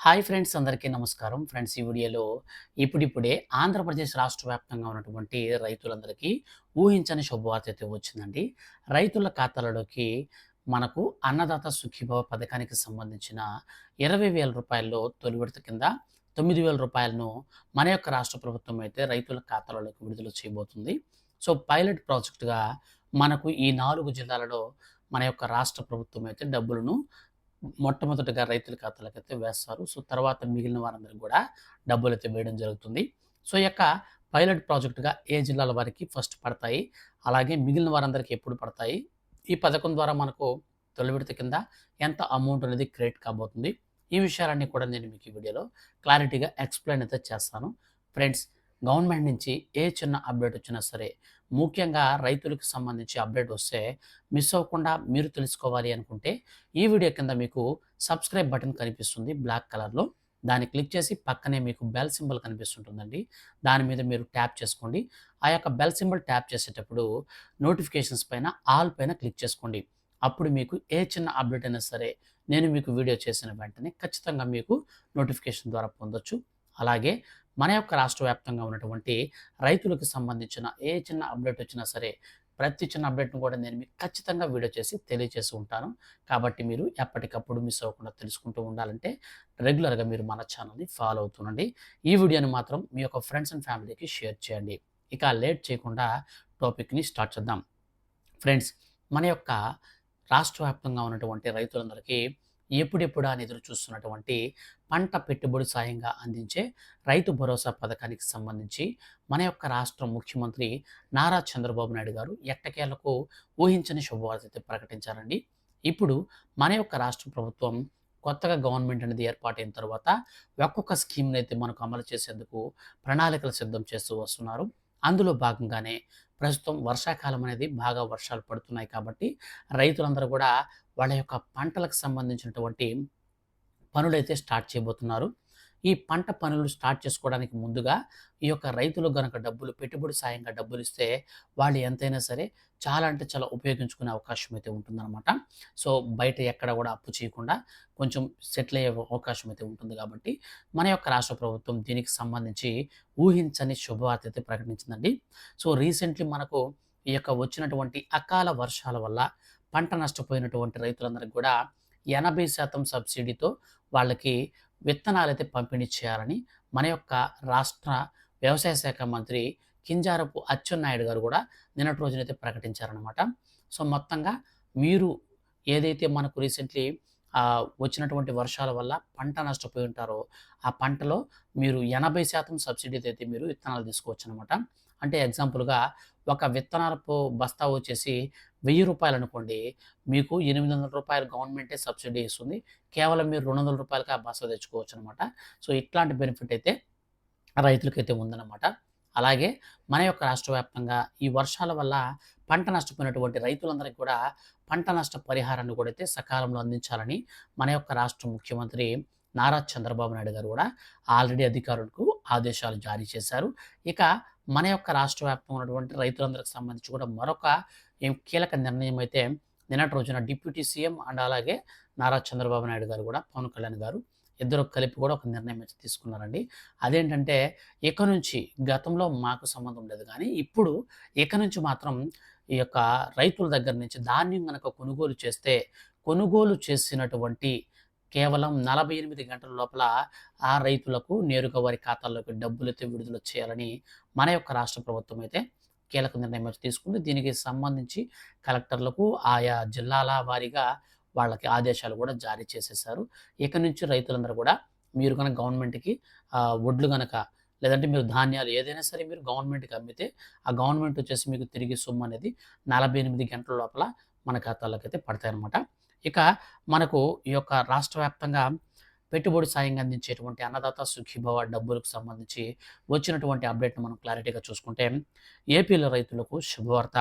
Hi friends అందరికీ నమస్కారం. Friends ఈ వీడియోలో ఇప్పుడిప్పుడే ఆంధ్రప్రదేశ్ రాష్ట్ర వ్యాప్తంగా ఉన్నటువంటి రైతులందరికీ ఊహించని శుభవార్త అయితే వచ్చిందండి. రైతుల ఖాతాలలోకి మనకు అన్నదాత సుఖీభవ పథకానికి సంబంధించిన ఇరవై వేల రూపాయల్లో తొలి విడత కింద తొమ్మిది వేల రూపాయలను మన యొక్క రాష్ట్ర ప్రభుత్వం అయితే రైతుల ఖాతాలలోకి విడుదల చేయబోతుంది. సో పైలట్ ప్రాజెక్టుగా మనకు ఈ నాలుగు జిల్లాలలో మన యొక్క రాష్ట్ర ప్రభుత్వం అయితే డబ్బులను మొట్టమొదటిగా రైతుల ఖాతాలకు అయితే వేస్తారు. సో తర్వాత మిగిలిన వారందరికీ కూడా డబ్బులు అయితే వేయడం జరుగుతుంది. సో ఈ యొక్క పైలట్ ప్రాజెక్టుగా ఏ జిల్లాల వారికి ఫస్ట్ పడతాయి? అలాగే మిగిలిన వారందరికీ ఎప్పుడు పడతాయి? ఈ పథకం ద్వారా మనకు తొలి విడత కింద ఎంత అమౌంట్ అనేది క్రియేట్ కాబోతుంది? ఈ విషయాలన్నీ కూడా నేను మీకు ఈ వీడియోలో క్లారిటీగా ఎక్స్ప్లెయిన్ అయితే చేస్తాను. ఫ్రెండ్స్ గవర్నమెంట్ నుంచి ఏ చిన్న అప్డేట్ వచ్చినా సరే ముఖ్యంగా రైతులకు సంబంధించి అప్డేట్ వస్తే మిస్ అవ్వకుండా మీరు తెలుసుకోవాలి అనుకుంటే ఈ వీడియో కింద మీకు సబ్స్క్రైబ్ బటన్ కనిపిస్తుంది బ్లాక్ కలర్లో. దాన్ని క్లిక్ చేసి పక్కనే మీకు బెల్ సింబల్ కనిపిస్తుంటుందండి. దాని మీద మీరు ట్యాప్ చేసుకోండి. ఆ యొక్క బెల్ సింబల్ ట్యాప్ చేసేటప్పుడు నోటిఫికేషన్స్ పైన ఆల్ పైన క్లిక్ చేసుకోండి. అప్పుడు మీకు ఏ చిన్న అప్డేట్ అయినా సరే నేను మీకు వీడియో చేసిన వెంటనే ఖచ్చితంగా మీకు నోటిఫికేషన్ ద్వారా పొందొచ్చు. అలాగే మన యొక్క రాష్ట్ర వ్యాప్తంగా ఉన్నటువంటి రైతులకు సంబంధించిన ఏ చిన్న అప్డేట్ వచ్చినా సరే ప్రతి చిన్న అప్డేట్ను కూడా నేను మీకు ఖచ్చితంగా వీడియో చేసి తెలియజేసి ఉంటాను. కాబట్టి మీరు ఎప్పటికప్పుడు మిస్ అవ్వకుండా తెలుసుకుంటూ ఉండాలంటే రెగ్యులర్గా మీరు మన ఛానల్ని ఫాలో అవుతుండండి ఈ వీడియోని మాత్రం మీ యొక్క ఫ్రెండ్స్ అండ్ ఫ్యామిలీకి షేర్ చేయండి. ఇక లేట్ చేయకుండా టాపిక్ని స్టార్ట్ చేద్దాం. ఫ్రెండ్స్ మన యొక్క రాష్ట్ర వ్యాప్తంగా ఉన్నటువంటి రైతులందరికీ ఎప్పుడెప్పుడా అని ఎదురు చూస్తున్నటువంటి పంట పెట్టుబడి సాయంగా అందించే రైతు భరోసా పథకానికి సంబంధించి మన యొక్క రాష్ట్ర ముఖ్యమంత్రి నారా చంద్రబాబు నాయుడు గారు ఎట్టకేలకు ఊహించని శుభవార్త అయితే ప్రకటించారండి. ఇప్పుడు మన యొక్క రాష్ట్ర ప్రభుత్వం కొత్తగా గవర్నమెంట్ అనేది ఏర్పాటైన తర్వాత ఒక్కొక్క స్కీమ్ని అయితే మనకు అమలు చేసేందుకు ప్రణాళికలు సిద్ధం చేస్తూ వస్తున్నారు. అందులో భాగంగానే ప్రస్తుతం వర్షాకాలం అనేది బాగా వర్షాలు పడుతున్నాయి కాబట్టి రైతులందరూ కూడా వాళ్ళ యొక్క పంటలకు సంబంధించినటువంటి పనులైతే స్టార్ట్ చేయబోతున్నారు. ఈ పంట పనులు స్టార్ట్ చేసుకోవడానికి ముందుగా ఈ యొక్క రైతులు గనక డబ్బులు పెట్టుబడి సాయంగా డబ్బులు ఇస్తే వాళ్ళు ఎంతైనా సరే చాలా అంటే చాలా ఉపయోగించుకునే అవకాశం అయితే ఉంటుందన్నమాట. సో బయట ఎక్కడ కూడా అప్పు చేయకుండా కొంచెం సెటిల్ అయ్యే అవకాశం అయితే ఉంటుంది కాబట్టి మన యొక్క రాష్ట్ర ప్రభుత్వం దీనికి సంబంధించి ఊహించని శుభవార్త అయితే ప్రకటించిందండి. సో రీసెంట్లీ మనకు ఈ యొక్క వచ్చినటువంటి అకాల వర్షాల వల్ల పంట నష్టపోయినటువంటి రైతులందరికీ కూడా ఎనభై శాతం సబ్సిడీతో వాళ్ళకి విత్తనాలు అయితే పంపిణీ చేయాలని మన యొక్క రాష్ట్ర వ్యవసాయ శాఖ మంత్రి కింజారపు అచ్చెన్నాయుడు గారు కూడా నిన్నటి రోజునైతే ప్రకటించారనమాట సో మొత్తంగా మీరు ఏదైతే మనకు రీసెంట్లీ వచ్చినటువంటి వర్షాల వల్ల పంట నష్టపోయి ఉంటారో ఆ పంటలో మీరు ఎనభై శాతం సబ్సిడీతో అయితే మీరు విత్తనాలు తీసుకోవచ్చు అనమాట అంటే ఎగ్జాంపుల్గా ఒక విత్తనాలపు బస్తా వచ్చేసి వెయ్యి రూపాయలు అనుకోండి మీకు ఎనిమిది వందల రూపాయలు గవర్నమెంటే సబ్సిడీ ఇస్తుంది. కేవలం మీరు రెండు వందల రూపాయలకి ఆ బస్సు తెచ్చుకోవచ్చు అనమాట సో ఇట్లాంటి బెనిఫిట్ అయితే రైతులకైతే ఉందన్నమాట. అలాగే మన యొక్క రాష్ట్ర వ్యాప్తంగా ఈ వర్షాల వల్ల పంట నష్టపోయినటువంటి రైతులందరికీ కూడా పంట నష్ట పరిహారాన్ని కూడా అయితే సకాలంలో అందించాలని మన యొక్క రాష్ట్ర ముఖ్యమంత్రి నారా చంద్రబాబు నాయుడు గారు కూడా ఆల్రెడీ అధికారులకు ఆదేశాలు జారీ చేశారు. ఇక మన యొక్క రాష్ట్ర వ్యాప్తంగా ఉన్నటువంటి రైతులందరికి సంబంధించి కూడా మరొక ఏం కీలక నిర్ణయం అయితే నిన్నటి రోజున డిప్యూటీ సీఎం అండ్ అలాగే నారా చంద్రబాబు నాయుడు గారు కూడా పవన్ కళ్యాణ్ గారు ఇద్దరు కలిపి కూడా ఒక నిర్ణయం అయితే తీసుకున్నారండి. అదేంటంటే ఇక నుంచి గతంలో మాకు సంబంధం లేదు కానీ ఇప్పుడు ఇక నుంచి మాత్రం ఈ యొక్క రైతుల దగ్గర నుంచి ధాన్యం కనుక కొనుగోలు చేస్తే కొనుగోలు చేసినటువంటి కేవలం నలభై ఎనిమిది గంటల లోపల ఆ రైతులకు నేరుగా వారి ఖాతాల్లోకి డబ్బులైతే విడుదల చేయాలని మన యొక్క రాష్ట్ర ప్రభుత్వం అయితే కీలక నిర్ణయం తీసుకుంది. దీనికి సంబంధించి కలెక్టర్లకు ఆయా జిల్లాల వారీగా వాళ్ళకి ఆదేశాలు కూడా జారీ చేసేసారు ఇక నుంచి రైతులందరూ కూడా మీరు కనుక గవర్నమెంట్కి వడ్లు కనుక లేదంటే మీరు ధాన్యాలు ఏదైనా సరే మీరు గవర్నమెంట్కి అమ్మితే ఆ గవర్నమెంట్ వచ్చేసి మీకు తిరిగి సొమ్ము అనేది నలభై ఎనిమిది గంటల లోపల మన ఖాతాలోకి అయితే పడతాయన్నమాట. ఇక మనకు ఈ యొక్క రాష్ట్ర వ్యాప్తంగా పెట్టుబడి సాయంగా అందించేటువంటి అన్నదాత సుఖీభవ డబ్బులకు సంబంధించి వచ్చినటువంటి అప్డేట్ను మనం క్లారిటీగా చూసుకుంటే ఏపీలో రైతులకు శుభవార్త.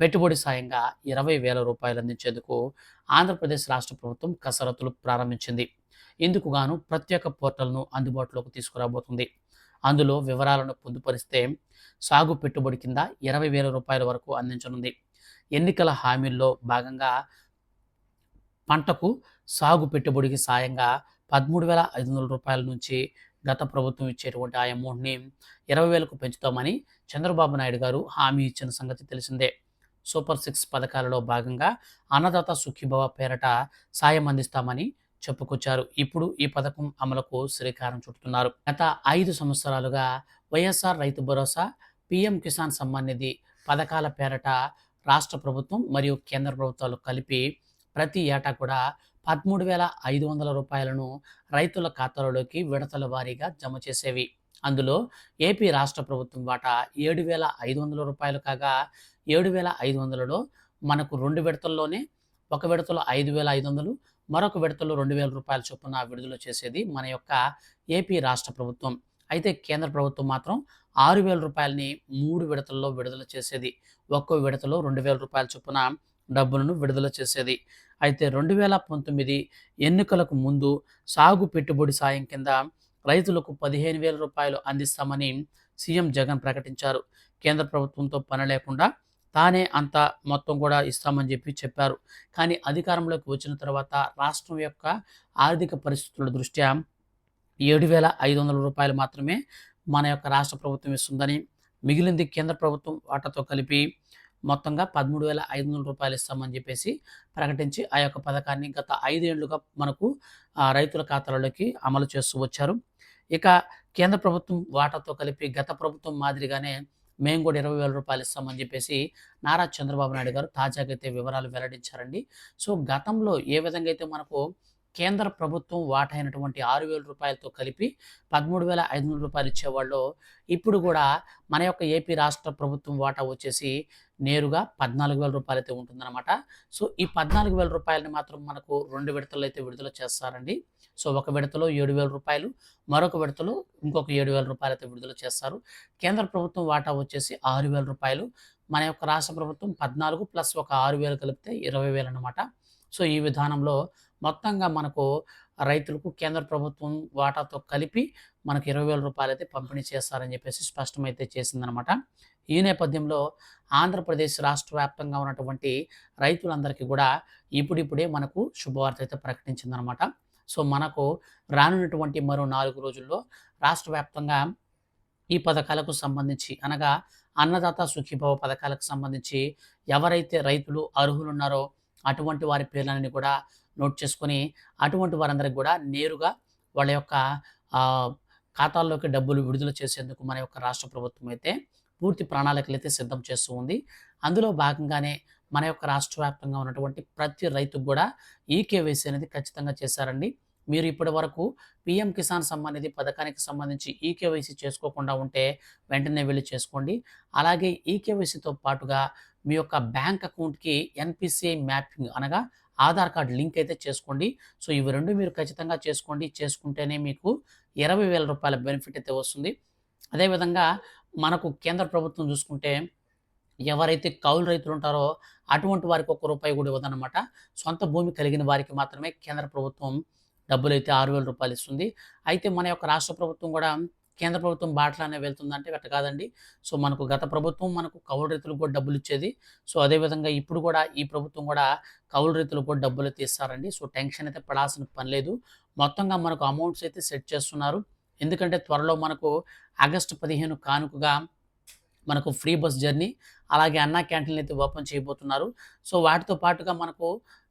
పెట్టుబడి సాయంగా ఇరవై వేల రూపాయలు అందించేందుకు ఆంధ్రప్రదేశ్ రాష్ట్ర ప్రభుత్వం కసరత్తులు ప్రారంభించింది. ఇందుకు గాను ప్రత్యేక పోర్టల్ను అందుబాటులోకి తీసుకురాబోతుంది. అందులో వివరాలను పొందుపరిస్తే సాగు పెట్టుబడి కింద ఇరవై వేల రూపాయల వరకు అందించనుంది. ఎన్నికల హామీల్లో భాగంగా పంటకు సాగు పెట్టుబడికి సాయంగా పదమూడు వేల ఐదు వందల రూపాయల నుంచి గత ప్రభుత్వం ఇచ్చేటువంటి ఆ అమౌంట్ని ఇరవై వేలకు పెంచుతామని చంద్రబాబు నాయుడు గారు హామీ ఇచ్చిన సంగతి తెలిసిందే. సూపర్ సిక్స్ పథకాలలో భాగంగా అన్నదాత సుఖీభవ పేరట సాయం అందిస్తామని చెప్పుకొచ్చారు. ఇప్పుడు ఈ పథకం అమలుకు శ్రీకారం చుడుతున్నారు గత ఐదు సంవత్సరాలుగా వైఎస్ఆర్ రైతు భరోసా పిఎం కిసాన్ సమ్మాన్ నిధి పథకాల పేరట రాష్ట్ర ప్రభుత్వం మరియు కేంద్ర ప్రభుత్వాలు కలిపి ప్రతి ఏటా కూడా పదమూడు వేల ఐదు వందల రూపాయలను రైతుల ఖాతాలలోకి విడతల వారీగా జమ చేసేవి. అందులో ఏపీ రాష్ట్ర ప్రభుత్వం వాటా ఏడు వేల ఐదు వందల రూపాయలు కాగా ఏడు వేల ఐదు వందలలో మనకు రెండు విడతల్లోనే ఒక విడతలో ఐదు వేల ఐదు వందలు మరొక విడతలో రెండు వేల రూపాయల చొప్పున విడుదల చేసేది మన యొక్క ఏపీ రాష్ట్ర ప్రభుత్వం. అయితే కేంద్ర ప్రభుత్వం మాత్రం ఆరు వేల రూపాయలని మూడు విడతల్లో విడుదల చేసేది. ఒక్కో విడతలో రెండు వేల రూపాయల చొప్పున డబ్బులను విడుదల చేసేది. అయితే రెండు వేల పంతొమ్మిది ఎన్నికలకు ముందు సాగు పెట్టుబడి సాయం కింద రైతులకు పదిహేను వేల రూపాయలు అందిస్తామని సీఎం జగన్ ప్రకటించారు. కేంద్ర ప్రభుత్వంతో పని లేకుండా తానే అంత మొత్తం కూడా ఇస్తామని చెప్పి చెప్పారు. కానీ అధికారంలోకి వచ్చిన తర్వాత రాష్ట్రం యొక్క ఆర్థిక పరిస్థితుల దృష్ట్యా ఏడు వేల ఐదు వందల రూపాయలు మాత్రమే మన యొక్క రాష్ట్ర ప్రభుత్వం ఇస్తుందని మిగిలింది కేంద్ర ప్రభుత్వం వాటాతో కలిపి మొత్తంగా పదమూడు వేల ఐదు వందల రూపాయలు ఇస్తామని చెప్పేసి ప్రకటించి ఆ యొక్క పథకాన్ని గత ఐదేళ్ళుగా మనకు రైతుల ఖాతాలలోకి అమలు చేస్తూ వచ్చారు. ఇక కేంద్ర ప్రభుత్వం వాటాతో కలిపి గత ప్రభుత్వం మాదిరిగానే మేము కూడా ఇరవై వేల రూపాయలు ఇస్తామని చెప్పేసి నారా చంద్రబాబు నాయుడు గారు తాజాగా అయితే వివరాలు వెల్లడించారండి. సో గతంలో ఏ విధంగా అయితే మనకు కేంద్ర ప్రభుత్వం వాటా అయినటువంటి ఆరు వేల రూపాయలతో కలిపి పదమూడు వేల ఐదు వందల రూపాయలు ఇచ్చేవాళ్ళు ఇప్పుడు కూడా మన యొక్క ఏపీ రాష్ట్ర ప్రభుత్వం వాటా వచ్చేసి నేరుగా పద్నాలుగు వేల రూపాయలు అయితే ఉంటుందన్నమాట. సో ఈ పద్నాలుగు వేల రూపాయలని మాత్రం మనకు రెండు విడతలు అయితే విడుదల చేస్తారండి. సో ఒక విడతలో ఏడు వేల రూపాయలు మరొక విడతలో ఇంకొక ఏడు వేల రూపాయలు అయితే విడుదల చేస్తారు. కేంద్ర ప్రభుత్వం వాటా వచ్చేసి ఆరు వేల రూపాయలు. మన యొక్క రాష్ట్ర ప్రభుత్వం పద్నాలుగు ప్లస్ ఒక ఆరు వేలు కలిపితే ఇరవై వేలు అనమాట సో ఈ విధానంలో మొత్తంగా మనకు రైతులకు కేంద్ర ప్రభుత్వం వాటాతో కలిపి మనకు ఇరవై వేల రూపాయలు అయితే పంపిణీ చేస్తారని చెప్పేసి స్పష్టమైతే చేసిందనమాట ఈ నేపథ్యంలో ఆంధ్రప్రదేశ్ రాష్ట్ర వ్యాప్తంగా ఉన్నటువంటి రైతులందరికీ కూడా ఇప్పుడిప్పుడే మనకు శుభవార్త అయితే ప్రకటించిందనమాట. సో మనకు రానున్నటువంటి మరో నాలుగు రోజుల్లో రాష్ట్ర వ్యాప్తంగా ఈ పథకాలకు సంబంధించి అనగా అన్నదాత సుఖీభవ పథకాలకు సంబంధించి ఎవరైతే రైతులు అర్హులు ఉన్నారో అటువంటి వారి పేర్లని కూడా నోట్ చేసుకొని అటువంటి వారందరికి కూడా నేరుగా వాళ్ళ యొక్క ఖాతాల్లోకి డబ్బులు విడుదల చేసేందుకు మన యొక్క రాష్ట్ర ప్రభుత్వం అయితే పూర్తి ప్రణాళికలు అయితే సిద్ధం చేస్తూ ఉంది. అందులో భాగంగానే మన యొక్క రాష్ట్ర వ్యాప్తంగా ఉన్నటువంటి ప్రతి రైతుకు కూడా ఈ కేవైసీ అనేది ఖచ్చితంగా చేశారండి. మీరు ఇప్పటి వరకు పిఎం కిసాన్ సంబంధించి పథకానికి సంబంధించి ఈ కేవైసీ చేసుకోకుండా ఉంటే వెంటనే వెళ్ళి చేసుకోండి. అలాగే ఈ కేవైసీతో పాటుగా మీ యొక్క బ్యాంక్ అకౌంట్కి ఎన్పిసిఐ మ్యాపింగ్ అనగా ఆధార్ కార్డ్ లింక్ అయితే చేసుకోండి. సో ఇవి రెండు మీరు ఖచ్చితంగా చేసుకోండి. చేసుకుంటేనే మీకు ఇరవై వేల రూపాయల బెనిఫిట్ అయితే వస్తుంది. అదేవిధంగా మనకు కేంద్ర ప్రభుత్వం చూసుకుంటే ఎవరైతే కౌలు రైతులు ఉంటారో అటువంటి వారికి ఒక్క రూపాయి కూడా ఇవ్వదన్నమాట. సొంత భూమి కలిగిన వారికి మాత్రమే కేంద్ర ప్రభుత్వం డబ్బులు అయితే ఆరు వేల రూపాయలు ఇస్తుంది. అయితే మన యొక్క రాష్ట్ర ప్రభుత్వం కూడా కేంద్ర ప్రభుత్వం బాటలానే వెళ్తుందంటే వెట్ట కాదండి. సో మనకు గత ప్రభుత్వం మనకు కౌలు రైతులకు కూడా డబ్బులు ఇచ్చేది. సో అదేవిధంగా ఇప్పుడు కూడా ఈ ప్రభుత్వం కూడా కౌలు రైతులకు కూడా డబ్బులు అయితే ఇస్తారండి. సో టెన్షన్ అయితే పడాల్సిన పని లేదు. మొత్తంగా మనకు అమౌంట్స్ అయితే సెట్ చేస్తున్నారు. ఎందుకంటే త్వరలో మనకు ఆగస్టు పదిహేను కానుకగా మనకు ఫ్రీ బస్ జర్నీ అలాగే అన్నా క్యాంటీన్లు అయితే ఓపెన్ చేయబోతున్నారు. సో వాటితో పాటుగా మనకు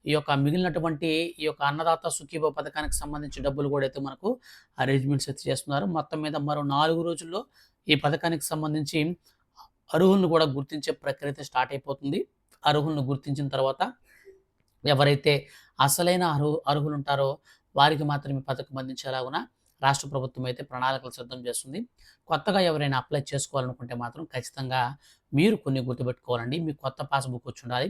ఈ యొక్క మిగిలినటువంటి ఈ యొక్క అన్నదాత సుఖీభో పథకానికి సంబంధించి డబ్బులు కూడా అయితే మనకు అరేంజ్మెంట్స్ అయితే చేస్తున్నారు. మొత్తం మీద మరో నాలుగు రోజుల్లో ఈ పథకానికి సంబంధించి అర్హులను కూడా గుర్తించే ప్రక్రియ అయితే స్టార్ట్ అయిపోతుంది. అర్హులను గుర్తించిన తర్వాత ఎవరైతే అసలైన అర్హు అర్హులు ఉంటారో వారికి మాత్రమే పథకం అందించేలాగున రాష్ట్ర ప్రభుత్వం అయితే ప్రణాళికలు సిద్ధం చేస్తుంది. కొత్తగా ఎవరైనా అప్లై చేసుకోవాలనుకుంటే మాత్రం ఖచ్చితంగా మీరు కొన్ని గుర్తుపెట్టుకోవాలండి. మీ కొత్త పాస్బుక్ వచ్చి ఉండాలి.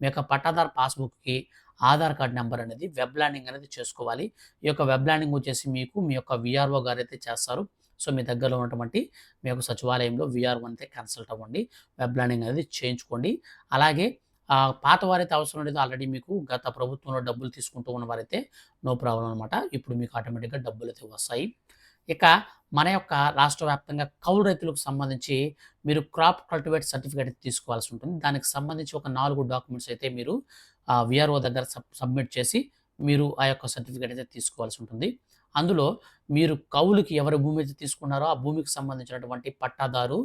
మీ యొక్క పట్టాదార్ పాస్బుక్కి ఆధార్ కార్డ్ నెంబర్ అనేది వెబ్ ల్యాండింగ్ అనేది చేసుకోవాలి. ఈ యొక్క వెబ్ ల్యాండింగ్ వచ్చేసి మీకు మీ యొక్క విఆర్ఓ గారు అయితే చేస్తారు. సో మీ దగ్గరలో ఉన్నటువంటి మీ యొక్క సచివాలయంలో విఆర్ఓ అయితే కన్సల్ట్ అవ్వండి. వెబ్ ల్యాండింగ్ అనేది చేయించుకోండి. అలాగే పాత వారైతే అవసరం లేదు. ఆల్రెడీ మీకు గత ప్రభుత్వంలో డబ్బులు తీసుకుంటూ ఉన్న వారైతే నో ప్రాబ్లం అనమాట ఇప్పుడు మీకు ఆటోమేటిక్గా డబ్బులు అయితే వస్తాయి. ఇక మన యొక్క రాష్ట్ర వ్యాప్తంగా కౌలు రైతులకు సంబంధించి మీరు క్రాప్ కల్టివేట్ సర్టిఫికేట్ తీసుకోవాల్సి ఉంటుంది. దానికి సంబంధించి ఒక నాలుగు డాక్యుమెంట్స్ అయితే మీరు విఆర్ఓ దగ్గర సబ్ సబ్మిట్ చేసి మీరు ఆ యొక్క సర్టిఫికేట్ అయితే తీసుకోవాల్సి ఉంటుంది. అందులో మీరు కౌలుకి ఎవరి భూమి అయితే తీసుకున్నారో ఆ భూమికి సంబంధించినటువంటి పట్టాదారు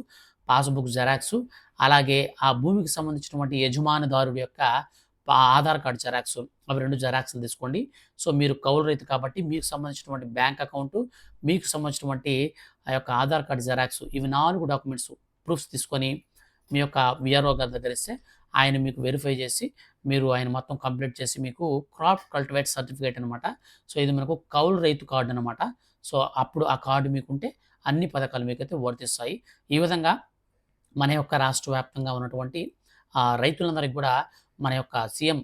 పాస్బుక్ జెరాక్స్ అలాగే ఆ భూమికి సంబంధించినటువంటి యజమానిదారుడు యొక్క పా- ఆధార్ కార్డు జెరాక్స్ అవి రెండు జెరాక్స్లు తీసుకోండి. సో మీరు కౌలు రైతు కాబట్టి మీకు సంబంధించినటువంటి బ్యాంక్ అకౌంట్ మీకు సంబంధించినటువంటి ఆ యొక్క ఆధార్ కార్డు జెరాక్స్ ఇవి నాలుగు డాక్యుమెంట్స్ ప్రూఫ్స్ తీసుకొని మీ యొక్క విఆర్ఓ గారి దగ్గర ఇస్తే ఆయన మీకు వెరిఫై చేసి మీరు ఆయన మొత్తం కంప్లీట్ చేసి మీకు క్రాప్ కల్టివేట్ సర్టిఫికేట్ అనమాట సో ఇది మనకు కౌలు రైతు కార్డు అనమాట సో అప్పుడు ఆ కార్డు మీకుంటే అన్ని పథకాలు మీకైతే వర్తిస్తాయి. ఈ విధంగా మన యొక్క రాష్ట్ర వ్యాప్తంగా ఉన్నటువంటి రైతులందరికీ కూడా మన యొక్క సీఎం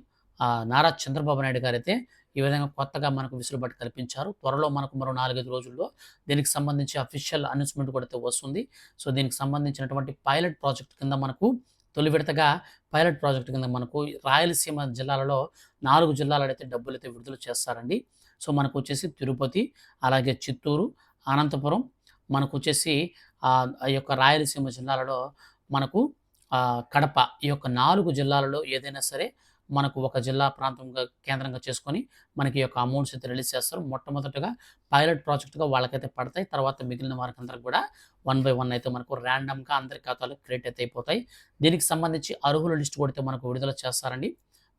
నారా చంద్రబాబు నాయుడు గారైతే ఈ విధంగా కొత్తగా మనకు విసులుబాటు కల్పించారు. త్వరలో మనకు మరో నాలుగైదు రోజుల్లో దీనికి సంబంధించి అఫీషియల్ అనౌన్స్మెంట్ కూడా అయితే వస్తుంది. సో దీనికి సంబంధించినటువంటి పైలట్ ప్రాజెక్ట్ కింద మనకు తొలి విడతగా పైలట్ ప్రాజెక్ట్ కింద మనకు రాయలసీమ జిల్లాలలో నాలుగు జిల్లాలైతే అయితే డబ్బులు అయితే విడుదల చేస్తారండి. సో మనకు వచ్చేసి తిరుపతి అలాగే చిత్తూరు అనంతపురం మనకు వచ్చేసి ఆ యొక్క రాయలసీమ జిల్లాలలో మనకు కడప ఈ యొక్క నాలుగు జిల్లాలలో ఏదైనా సరే మనకు ఒక జిల్లా ప్రాంతంగా కేంద్రంగా చేసుకొని మనకి యొక్క అమౌంట్స్ అయితే రిలీజ్ చేస్తారు. మొట్టమొదటిగా పైలట్ ప్రాజెక్టుగా వాళ్ళకైతే పడతాయి. తర్వాత మిగిలిన వారికి అందరికి కూడా వన్ బై వన్ అయితే మనకు ర్యాండమ్గా అందరి ఖాతాలు క్రెడిట్ అయితే అయిపోతాయి. దీనికి సంబంధించి అర్హుల లిస్ట్ కొడితే మనకు విడుదల చేస్తారండి.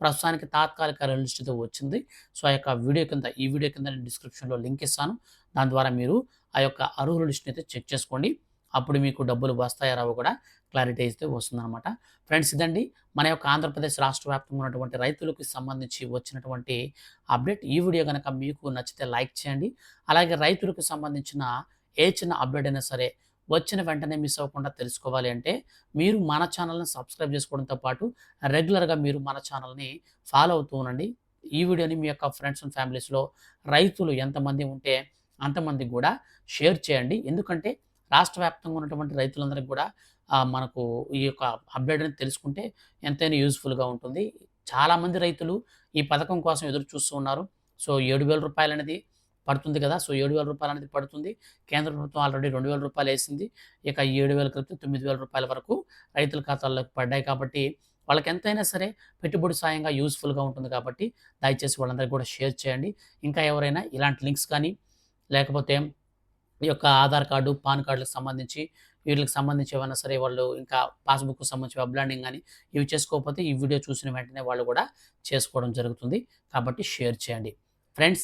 ప్రస్తుతానికి తాత్కాలిక అర్హుల లిస్ట్ అయితే వచ్చింది. సో ఆ యొక్క వీడియో కింద ఈ వీడియో కింద నేను డిస్క్రిప్షన్లో లింక్ ఇస్తాను. దాని ద్వారా మీరు ఆ యొక్క అర్హుల లిస్ట్ని అయితే చెక్ చేసుకోండి. అప్పుడు మీకు డబ్బులు వస్తాయా రావు కూడా క్లారిటీ అయితే వస్తుందన్నమాట. ఫ్రెండ్స్ ఇదండి. మన యొక్క ఆంధ్రప్రదేశ్ రాష్ట్ర వ్యాప్తంగా ఉన్నటువంటి రైతులకు సంబంధించి వచ్చినటువంటి అప్డేట్. ఈ వీడియో కనుక మీకు నచ్చితే లైక్ చేయండి. అలాగే రైతులకు సంబంధించిన ఏ చిన్న అప్డేట్ అయినా సరే వచ్చిన వెంటనే మిస్ అవ్వకుండా తెలుసుకోవాలి అంటే మీరు మన ఛానల్ని సబ్స్క్రైబ్ చేసుకోవడంతో పాటు రెగ్యులర్గా మీరు మన ఛానల్ని ఫాలో అవుతూ ఉండండి. ఈ వీడియోని మీ యొక్క ఫ్రెండ్స్ అండ్ ఫ్యామిలీస్లో రైతులు ఎంతమంది ఉంటే అంతమందికి కూడా షేర్ చేయండి. ఎందుకంటే రాష్ట్ర వ్యాప్తంగా ఉన్నటువంటి రైతులందరికీ కూడా మనకు ఈ యొక్క అప్డేట్ అనేది తెలుసుకుంటే ఎంతైనా యూస్ఫుల్గా ఉంటుంది. చాలామంది రైతులు ఈ పథకం కోసం ఎదురు చూస్తూ ఉన్నారు. సో ఏడు వేల రూపాయలు అనేది పడుతుంది కదా. సో ఏడు వేల రూపాయలు అనేది పడుతుంది. కేంద్ర ప్రభుత్వం ఆల్రెడీ రెండు వేల రూపాయలు వేసింది. ఇక ఏడు వేల క్రితం తొమ్మిది వేల రూపాయల వరకు రైతుల ఖాతాల్లోకి పడ్డాయి కాబట్టి వాళ్ళకి ఎంతైనా సరే పెట్టుబడి సాయంగా యూస్ఫుల్గా ఉంటుంది కాబట్టి దయచేసి వాళ్ళందరికీ కూడా షేర్ చేయండి. ఇంకా ఎవరైనా ఇలాంటి లింక్స్ కానీ లేకపోతే ఈ యొక్క ఆధార్ కార్డు పాన్ కార్డులకు సంబంధించి వీటికి సంబంధించి ఏమైనా సరే వాళ్ళు ఇంకా పాస్బుక్ సంబంధించి వెబ్ ల్యాండింగ్ కానీ ఇవి చేసుకోకపోతే ఈ వీడియో చూసిన వెంటనే వాళ్ళు కూడా చేసుకోవడం జరుగుతుంది. కాబట్టి షేర్ చేయండి. Friends